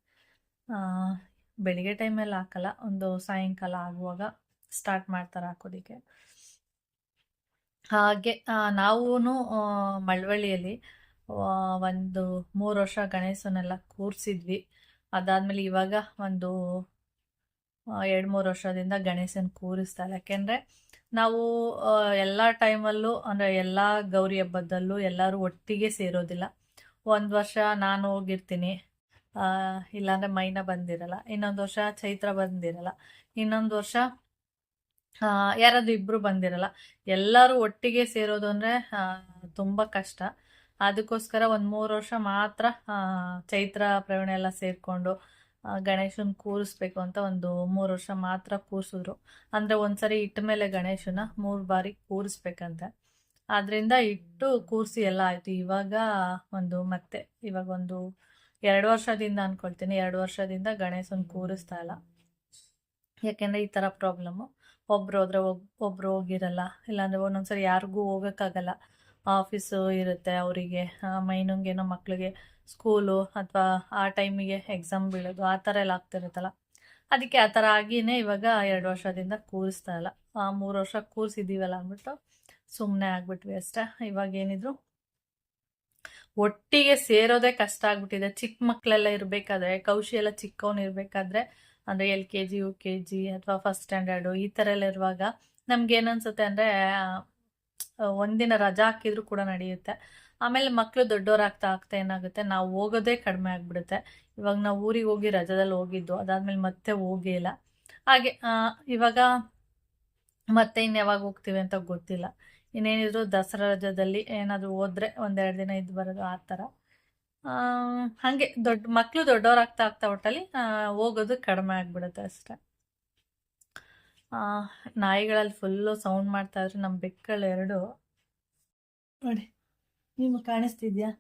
Speaker 1: ಬೆಳಿಗ್ಗೆ ಟೈಮಲ್ಲಿ ಹಾಕಲ್ಲ, ಒಂದು ಸಾಯಂಕಾಲ ಆಗುವಾಗ ಸ್ಟಾರ್ಟ್ ಮಾಡ್ತಾರೆ ಹಾಕೋದಕ್ಕೆ. ಹಾಗೆ ನಾವೂ ಮಳವಳ್ಳಿಯಲ್ಲಿ ಒಂದು ಮೂರು ವರ್ಷ ಗಣೇಶನೆಲ್ಲ ಕೂರಿಸಿದ್ವಿ. ಅದಾದಮೇಲೆ ಇವಾಗ ಒಂದು ಎರಡು ಮೂರು ವರ್ಷದಿಂದ ಗಣೇಶನ ಕೂರಿಸ್ತಾ ಯಾಕೆಂದರೆ ನಾವು ಎಲ್ಲ ಟೈಮಲ್ಲೂ, ಅಂದರೆ ಎಲ್ಲ ಗೌರಿ ಹಬ್ಬದಲ್ಲೂ ಎಲ್ಲರೂ ಒಟ್ಟಿಗೆ ಸೇರೋದಿಲ್ಲ. ಒಂದು ವರ್ಷ ನಾನು ಹೋಗಿರ್ತೀನಿ ಇಲ್ಲಾಂದರೆ ಮೈನ ಬಂದಿರಲ್ಲ. ಇನ್ನೊಂದು ವರ್ಷ ಚೈತ್ರ ಬಂದಿರಲ್ಲ. ಇನ್ನೊಂದು ವರ್ಷ ಯಾರಾದ್ರೂ ಇಬ್ಬರು ಬಂದಿರಲ್ಲ, ಎಲ್ಲರೂ ಒಟ್ಟಿಗೆ ಸೇರೋದು ಅಂದರೆ ತುಂಬ ಕಷ್ಟ. ಅದಕ್ಕೋಸ್ಕರ ಒಂದು ಮೂರು ವರ್ಷ ಮಾತ್ರ ಚೈತ್ರ, ಪ್ರವೀಣ ಎಲ್ಲ ಸೇರಿಕೊಂಡು ಗಣೇಶನ ಕೂರಿಸ್ಬೇಕು ಅಂತ ಒಂದು ಮೂರು ವರ್ಷ ಮಾತ್ರ ಕೂರಿಸಿದ್ರು. ಅಂದರೆ ಒಂದ್ಸರಿ ಇಟ್ಟ ಮೇಲೆ ಗಣೇಶನ ಮೂರು ಬಾರಿ ಕೂರಿಸ್ಬೇಕಂತೆ. ಆದ್ದರಿಂದ ಇಟ್ಟು ಕೂರಿಸಿ ಎಲ್ಲ ಆಯಿತು. ಇವಾಗ ಒಂದು ಮತ್ತೆ, ಇವಾಗ ಒಂದು ಎರಡು ವರ್ಷದಿಂದ ಅನ್ಕೊಳ್ತೀನಿ. ಎರಡು ವರ್ಷದಿಂದ ಗಣೇಶನ ಕೂರಿಸ್ತಾ ಇಲ್ಲ. ಯಾಕೆಂದರೆ ಈ ಥರ ಪ್ರಾಬ್ಲಮ್ಮು ಒಬ್ರು ಹೋದ್ರೆ ಒಬ್, ಒಬ್ರು ಹೋಗಿರಲ್ಲ. ಇಲ್ಲಾಂದರೆ ಒಂದೊಂದ್ಸರಿ ಯಾರಿಗೂ ಹೋಗೋಕ್ಕಾಗಲ್ಲ. ಆಫೀಸು ಇರುತ್ತೆ ಅವರಿಗೆ ಮೈನುಂಗೇನೋ ಮಕ್ಕಳಿಗೆ ಸ್ಕೂಲು ಅಥವಾ ಆ ಟೈಮಿಗೆ ಎಕ್ಸಾಮ್ ಬೀಳೋದು ಆ ಥರ ಎಲ್ಲ ಆಗ್ತಿರುತ್ತಲ್ಲ. ಅದಕ್ಕೆ ಆ ಥರ ಆಗಿನೇ ಇವಾಗ ಎರಡು ವರ್ಷದಿಂದ ಕೂರಿಸ್ತಾ ಇಲ್ಲ. ಆ ಮೂರು ವರ್ಷ ಕೂರಿಸಿದ್ದೀವಲ್ಲ ಅಂದ್ಬಿಟ್ಟು ಸುಮ್ಮನೆ ಆಗ್ಬಿಟ್ವಿ ಅಷ್ಟೇ. ಇವಾಗ ಏನಿದ್ರು ಒಟ್ಟಿಗೆ ಸೇರೋದೇ ಕಷ್ಟ ಆಗ್ಬಿಟ್ಟಿದೆ. ಚಿಕ್ಕ ಮಕ್ಕಳೆಲ್ಲ ಇರಬೇಕಾದ್ರೆ, ಕೌಶಿ ಎಲ್ಲ ಚಿಕ್ಕವನು ಇರಬೇಕಾದ್ರೆ ಅಂದರೆ L K G, U K G ಅಥವಾ ಫಸ್ಟ್ ಸ್ಟ್ಯಾಂಡರ್ಡು ಈ ಥರ ಎಲ್ಲ ಇರುವಾಗ ನಮ್ಗೆ ಏನನ್ಸುತ್ತೆ ಅಂದರೆ ಒಂದಿನ ರಜಾ ಹಾಕಿದ್ರು ಕೂಡ ನಡೆಯುತ್ತೆ. ಆಮೇಲೆ ಮಕ್ಕಳು ದೊಡ್ಡವರಾಗ್ತಾ ಆಗ್ತಾ ಏನಾಗುತ್ತೆ, ನಾವು ಹೋಗೋದೇ ಕಡಿಮೆ ಆಗಿಬಿಡುತ್ತೆ. ಇವಾಗ ನಾವು ಊರಿಗೆ ಹೋಗಿ ರಜಾದಲ್ಲಿ ಹೋಗಿದ್ದು, ಅದಾದ್ಮೇಲೆ ಮತ್ತೆ ಹೋಗೇ ಇಲ್ಲ. ಹಾಗೆ ಇವಾಗ ಮತ್ತೆ ಇನ್ನು ಯಾವಾಗ ಹೋಗ್ತೀವಿ ಅಂತ ಗೊತ್ತಿಲ್ಲ. ಇನ್ನೇನಿದ್ರು ದಸರಾ ರಜದಲ್ಲಿ ಏನಾದರೂ ಹೋದ್ರೆ ಒಂದೆರಡು ದಿನ ಇದ್ದು ಬರೋದು ಆ ಥರ ಹಾಗೆ ದೊಡ್ಡ ಮಕ್ಕಳು ದೊಡ್ಡವರಾಗ್ತಾ ಆಗ್ತಾ ಒಟ್ಟಲ್ಲಿ ಹೋಗೋದು ಕಡಿಮೆ ಆಗಿಬಿಡುತ್ತೆ ಅಷ್ಟೆ. ನಾಯಿಗಳಲ್ಲಿ ಫುಲ್ಲು ಸೌಂಡ್ ಮಾಡ್ತಾ ಇದ್ರೆ ನಮ್ಮ ಬೆಕ್ಕಳೆರಡು ಎರಡು. ನೋಡಿ ನಿಮಗೆ ಕಾಣಿಸ್ತಿದ್ಯಾ?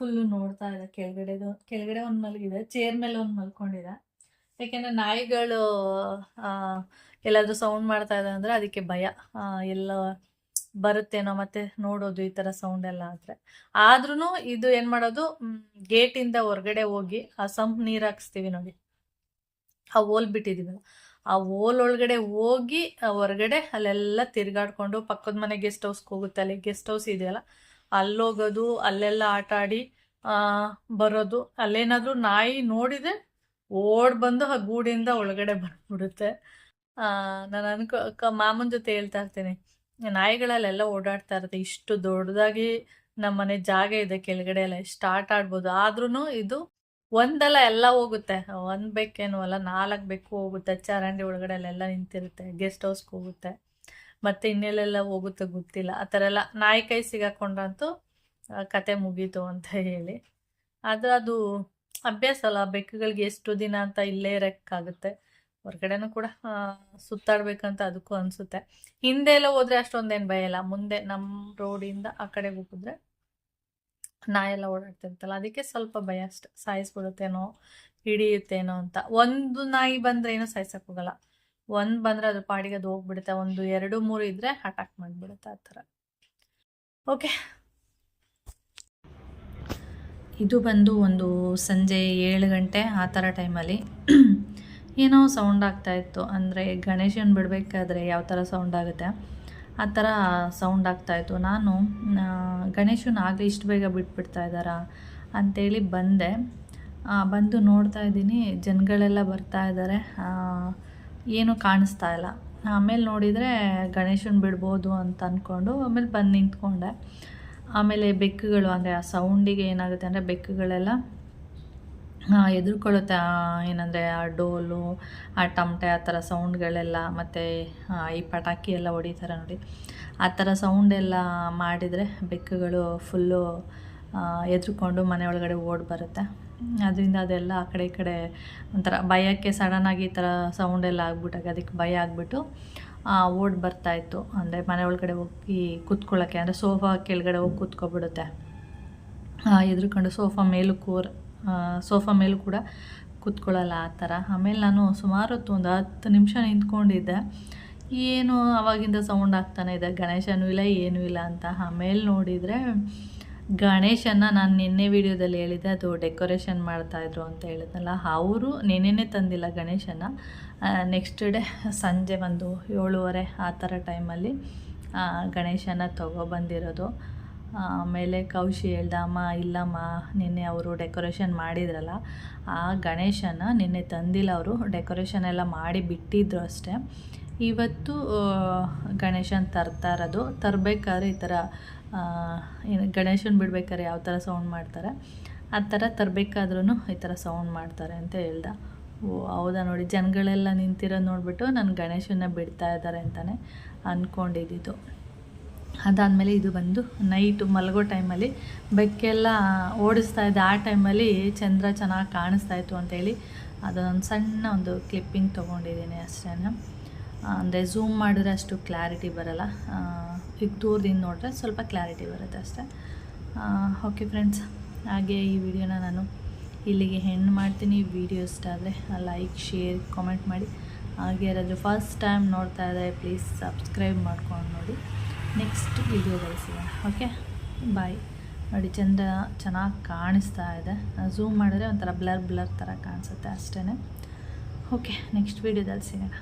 Speaker 1: ಫುಲ್ಲು ನೋಡ್ತಾ ಇದೆ ಕೆಳಗಡೆದು ಕೆಳಗಡೆ ಒಂದು ಮಲಗಿದೆ ಚೇರ್ ಮೇಲೆ ಒಂದು ಮಲ್ಕೊಂಡಿದೆ. ಯಾಕೆಂದರೆ ನಾಯಿಗಳು ಎಲ್ಲಾದರೂ ಸೌಂಡ್ ಮಾಡ್ತಾ ಇದೆ ಅಂದರೆ ಅದಕ್ಕೆ ಭಯ. ಎಲ್ಲ ಬರುತ್ತೇನೋ ಮತ್ತೆ ನೋಡೋದು ಈ ತರ ಸೌಂಡ್ ಎಲ್ಲ ಆದ್ರೆ. ಆದ್ರೂ ಇದು ಏನ್ ಮಾಡೋದು ಗೇಟಿಂದ ಹೊರಗಡೆ ಹೋಗಿ ಆ ಸಂಪ್ ನೀರ್ ಹಾಕ್ಸ್ತೀವಿ ನೋಡಿ. ಆ ಓಲ್ ಬಿಟ್ಟಿದೀವಲ್ಲ ಆ ಓಲ್ ಒಳಗಡೆ ಹೋಗಿ ಆ ಹೊರಗಡೆ ಅಲ್ಲೆಲ್ಲ ತಿರ್ಗಾಡ್ಕೊಂಡು ಪಕ್ಕದ ಮನೆ ಗೆಸ್ಟ್ ಹೌಸ್ಗೆ ಹೋಗುತ್ತೆ. ಅಲ್ಲಿ ಗೆಸ್ಟ್ ಹೌಸ್ ಇದೆಯಲ್ಲ ಅಲ್ಲೋಗೋದು ಅಲ್ಲೆಲ್ಲ ಆಟ ಆಡಿ ಆ, ಬರೋದು. ಅಲ್ಲೇನಾದ್ರೂ ನಾಯಿ ನೋಡಿದೆ ಓಡ್ ಬಂದು ಆ ಗೂಡಿಂದ ಒಳಗಡೆ ಬಂದ್ಬಿಡುತ್ತೆ. ನಾನು ಅನ್ಕೋ ಮಾಮನ ಜೊತೆ ಹೇಳ್ತಾ ಇರ್ತೀನಿ. ನಾಯಿಗಳಲ್ಲೆಲ್ಲ ಓಡಾಡ್ತಾ ಇರುತ್ತೆ. ಇಷ್ಟು ದೊಡ್ಡದಾಗಿ ನಮ್ಮ ಮನೆ ಜಾಗ ಇದೆ ಕೆಳಗಡೆ ಎಲ್ಲ ಎಷ್ಟು ಆಟ ಆಡ್ಬೋದು ಆದ್ರೂ ಇದು ಒಂದಲ್ಲ ಎಲ್ಲ ಹೋಗುತ್ತೆ. ಒಂದು ಬೆಕ್ಕೇನು ಅಲ್ಲ, ನಾಲ್ಕು ಬೇಕು ಹೋಗುತ್ತೆ. ಚರಂಡಿ ಒಳಗಡೆ ಅಲ್ಲೆಲ್ಲ ನಿಂತಿರುತ್ತೆ. ಗೆಸ್ಟ್ ಹೌಸ್ಗೆ ಹೋಗುತ್ತೆ. ಮತ್ತೆ ಇನ್ನೆಲ್ಲೆಲ್ಲ ಹೋಗುತ್ತೆ ಗೊತ್ತಿಲ್ಲ. ಆ ಥರ ಎಲ್ಲ ನಾಯಿ ಕೈ ಸಿಗಾಕೊಂಡ್ರಂತೂ ಕತೆ ಮುಗೀತು ಅಂತ ಹೇಳಿ. ಆದರೆ ಅದು ಅಭ್ಯಾಸ ಅಲ್ಲ. ಬೆಕ್ಕುಗಳಿಗೆ ಎಷ್ಟು ದಿನ ಅಂತ ಇಲ್ಲೇ ಇರೋಕ್ಕಾಗುತ್ತೆ. ಹೊರಗಡೆನೂ ಕೂಡ ಸುತ್ತಾಡ್ಬೇಕಂತ ಅದಕ್ಕೂ ಅನಿಸುತ್ತೆ. ಹಿಂದೆ ಎಲ್ಲ ಹೋದ್ರೆ ಅಷ್ಟೊಂದೇನು ಭಯ ಇಲ್ಲ. ಮುಂದೆ ನಮ್ಮ ರೋಡಿಂದ ಆ ಕಡೆ ಹೋಗಿದ್ರೆ ನಾಯೆಲ್ಲ ಓಡಾಡ್ತಿರ್ತಲ್ಲ. ಅದಕ್ಕೆ ಸ್ವಲ್ಪ ಭಯ ಅಷ್ಟೆ. ಸಾಯಿಸ್ಬಿಡುತ್ತೇನೋ, ಹಿಡಿಯುತ್ತೇನೋ ಅಂತ. ಒಂದು ನಾಯಿ ಬಂದರೆ ಏನೂ ಸಾಯ್ಸಕ್ಕೆ ಹೋಗಲ್ಲ. ಒಂದು ಬಂದರೆ ಅದ್ರ ಪಾಡಿಗೆ ಅದು ಹೋಗ್ಬಿಡುತ್ತೆ. ಒಂದು ಎರಡು, ಮೂರು ಇದ್ರೆ ಅಟ್ಯಾಕ್ ಮಾಡ್ಬಿಡುತ್ತೆ ಆ ಥರ. ಓಕೆ ಇದು ಬಂದು ಒಂದು ಸಂಜೆ ಏಳು ಗಂಟೆ ಆ ಥರ ಟೈಮಲ್ಲಿ ಏನೋ ಸೌಂಡ್ ಆಗ್ತಾಯಿತ್ತು ಅಂದರೆ ಗಣೇಶನ ಬಿಡಬೇಕಾದ್ರೆ ಯಾವ ಥರ ಸೌಂಡ್ ಆಗುತ್ತೆ? ಆ ಥರ ಸೌಂಡ್ ಆಗ್ತಾಯಿತ್ತು ನಾನು ಗಣೇಶನ್ ಆಗಲಿ ಇಷ್ಟು ಬೇಗ ಬಿಟ್ಬಿಡ್ತಾ ಇದ್ದಾರಾ ಅಂಥೇಳಿ ಬಂದೆ. ಬಂದು ನೋಡ್ತಾ ಇದ್ದೀನಿ. ಜನಗಳೆಲ್ಲ ಬರ್ತಾ ಇದ್ದಾರೆ. ಏನು ಕಾಣಿಸ್ತಾ ಇಲ್ಲ. ಆಮೇಲೆ ನೋಡಿದರೆ ಗಣೇಶನ ಬಿಡ್ಬೋದು ಅಂತ ಅಂದ್ಕೊಂಡು ಆಮೇಲೆ ಬಂದು ನಿಂತ್ಕೊಂಡೆ. ಆಮೇಲೆ ಬೆಕ್ಕುಗಳು, ಅಂದರೆ ಆ ಸೌಂಡಿಗೆ ಏನಾಗುತ್ತೆ ಅಂದರೆ ಬೆಕ್ಕುಗಳೆಲ್ಲ ಎದುರ್ಕೊಳ್ಳುತ್ತೆ ಏನಂದರೆ ಆ ಡೋಲು, ಆ ಟಮಟೆ, ಆ ಥರ ಸೌಂಡ್ಗಳೆಲ್ಲ ಮತ್ತು ಈ ಪಟಾಕಿ ಎಲ್ಲ ಹೊಡಿತಾರೆ ನೋಡಿ. ಆ ಥರ ಸೌಂಡೆಲ್ಲ ಮಾಡಿದರೆ ಬೆಕ್ಕುಗಳು ಫುಲ್ಲು ಎದುರುಕೊಂಡು ಮನೆ ಒಳಗಡೆ ಓಡಿ ಬರುತ್ತೆ. ಅದರಿಂದ ಅದೆಲ್ಲ ಆ ಕಡೆ ಈ ಕಡೆ ಒಂಥರ ಭಯಕ್ಕೆ ಸಡನ್ನಾಗಿ ಈ ಥರ ಸೌಂಡೆಲ್ಲ ಆಗ್ಬಿಟ್ಟಾಗ ಅದಕ್ಕೆ ಭಯ ಆಗಿಬಿಟ್ಟು ಓಡಿ ಬರ್ತಾಯಿತ್ತು ಅಂದರೆ ಮನೆ ಒಳಗಡೆ ಹೋಗಿ ಕೂತ್ಕೊಳ್ಳೋಕ್ಕೆ ಅಂದರೆ ಸೋಫಾ ಕೆಳಗಡೆ ಹೋಗಿ ಕೂತ್ಕೊಬಿಡುತ್ತೆ. ಎದ್ರುಕೊಂಡು ಸೋಫಾ ಮೇಲೂ ಕೂರ್ ಸೋಫಾ ಮೇಲೂ ಕೂಡ ಕೂತ್ಕೊಳ್ಳಲ್ಲ ಆ ಥರ. ಆಮೇಲೆ ನಾನು ಸುಮಾರು ಹೊತ್ತು ಒಂದು ಹತ್ತು ನಿಮಿಷ ನಿಂತ್ಕೊಂಡಿದ್ದೆ. ಏನು ಅವಾಗಿಂದ ಸೌಂಡ್ ಆಗ್ತಾನೆ ಇದೆ. ಗಣೇಶನೂ ಇಲ್ಲ, ಏನೂ ಇಲ್ಲ ಅಂತ. ಆಮೇಲೆ ನೋಡಿದರೆ ಗಣೇಶನ ನಾನು ನಿನ್ನೆ ವಿಡಿಯೋದಲ್ಲಿ ಹೇಳಿದ್ದೆ, ಅದು ಡೆಕೋರೇಷನ್ ಮಾಡ್ತಾಯಿದ್ರು ಅಂತ ಹೇಳಿದ್ನಲ್ಲ, ಅವರು ನೆನ್ನೆನೇ ತಂದಿಲ್ಲ ಗಣೇಶನ ನೆಕ್ಸ್ಟ್ ಡೇ ಸಂಜೆ ಒಂದು ಏಳುವರೆ ಆ ಥರ ಟೈಮಲ್ಲಿ ಗಣೇಶನ ತೊಗೊಬಂದಿರೋದು ಆಮೇಲೆ ಕೌಶಿ ಹೇಳ್ದ ಅಮ್ಮ ಇಲ್ಲಮ್ಮ, ನಿನ್ನೆ ಅವರು ಡೆಕೋರೇಷನ್ ಮಾಡಿದ್ರಲ್ಲ, ಆ ಗಣೇಶನ ನಿನ್ನೆ ತಂದಿಲ್ಲ ಅವರು ಡೆಕೋರೇಷನ್ ಎಲ್ಲ ಮಾಡಿ ಬಿಟ್ಟಿದ್ರು ಅಷ್ಟೇ. ಇವತ್ತು ಗಣೇಶನ ತರ್ತಾ ಇರೋದು. ತರಬೇಕಾದ್ರೆ ಈ ಥರ ಏನು ಗಣೇಶನ ಬಿಡ್ಬೇಕಾದ್ರೆ ಯಾವ ಥರ ಸೌಂಡ್ ಮಾಡ್ತಾರೆ? ಆ ಥರ ತರಬೇಕಾದ್ರೂ ಈ ಥರ ಸೌಂಡ್ ಮಾಡ್ತಾರೆ ಅಂತ ಹೇಳ್ದ. ಓ, ಹೌದಾ ನೋಡಿ, ಜನಗಳೆಲ್ಲ ನಿಂತಿರೋದು ನೋಡಿಬಿಟ್ಟು ನಾನು ಗಣೇಶನ ಬಿಡ್ತಾ ಇದ್ದಾರೆ ಅಂತಲೇ ಅಂದ್ಕೊಂಡಿದ್ದಿದ್ದು ಅದಾದಮೇಲೆ ಇದು ಬಂದು ನೈಟು ಮಲಗೋ ಟೈಮಲ್ಲಿ ಬೆಕ್ಕೆಲ್ಲ ಓಡಿಸ್ತಾ ಇದ್ದೆ ಆ ಟೈಮಲ್ಲಿ ಚಂದ್ರ ಚೆನ್ನಾಗಿ ಕಾಣಿಸ್ತಾ ಇತ್ತು ಅಂತೇಳಿ ಅದೊಂದು ಸಣ್ಣ ಒಂದು ಕ್ಲಿಪ್ಪಿಂಗ್ ತೊಗೊಂಡಿದ್ದೀನಿ ಅಷ್ಟೇ ಅಂದರೆ ಝೂಮ್ ಮಾಡಿದ್ರೆ ಅಷ್ಟು ಕ್ಲಾರಿಟಿ ಬರೋಲ್ಲ. ಈಗ ದೂರದಿಂದ ನೋಡಿದ್ರೆ ಸ್ವಲ್ಪ ಕ್ಲಾರಿಟಿ ಬರುತ್ತೆ ಅಷ್ಟೇ. ಓಕೆ ಫ್ರೆಂಡ್ಸ್ ಹಾಗೆ ಈ ವಿಡಿಯೋನ ನಾನು ಇಲ್ಲಿಗೆ ಹೆಣ್ಣು ಮಾಡ್ತೀನಿ. ವಿಡಿಯೋ ಇಷ್ಟ ಆದರೆ ಲೈಕ್ ಶೇರ್ ಕಾಮೆಂಟ್ ಮಾಡಿ. ಹಾಗೆ ಯಾರಾದರೂ ಫಸ್ಟ್ ಟೈಮ್ ನೋಡ್ತಾ ಇದ್ದಾರೆ ಪ್ಲೀಸ್ ಸಬ್ಸ್ಕ್ರೈಬ್ ಮಾಡ್ಕೊಂಡು ನೋಡಿ. ನೆಕ್ಸ್ಟ್ ವಿಡಿಯೋದಲ್ಲಿ ಸಿಗೋಣ ಓಕೆ ಬಾಯ್ ನೋಡಿ ಚಂದ್ರ ಚೆನ್ನಾಗಿ ಕಾಣಿಸ್ತಾ ಇದೆ. ಝೂಮ್ ಮಾಡಿದ್ರೆ ಒಂಥರ ಬ್ಲರ್ ಬ್ಲರ್ ಥರ ಕಾಣಿಸುತ್ತೆ ಅಷ್ಟೇ ಓಕೆ ನೆಕ್ಸ್ಟ್ ವೀಡಿಯೋದಲ್ಲಿ ಸಿಗೋಣ.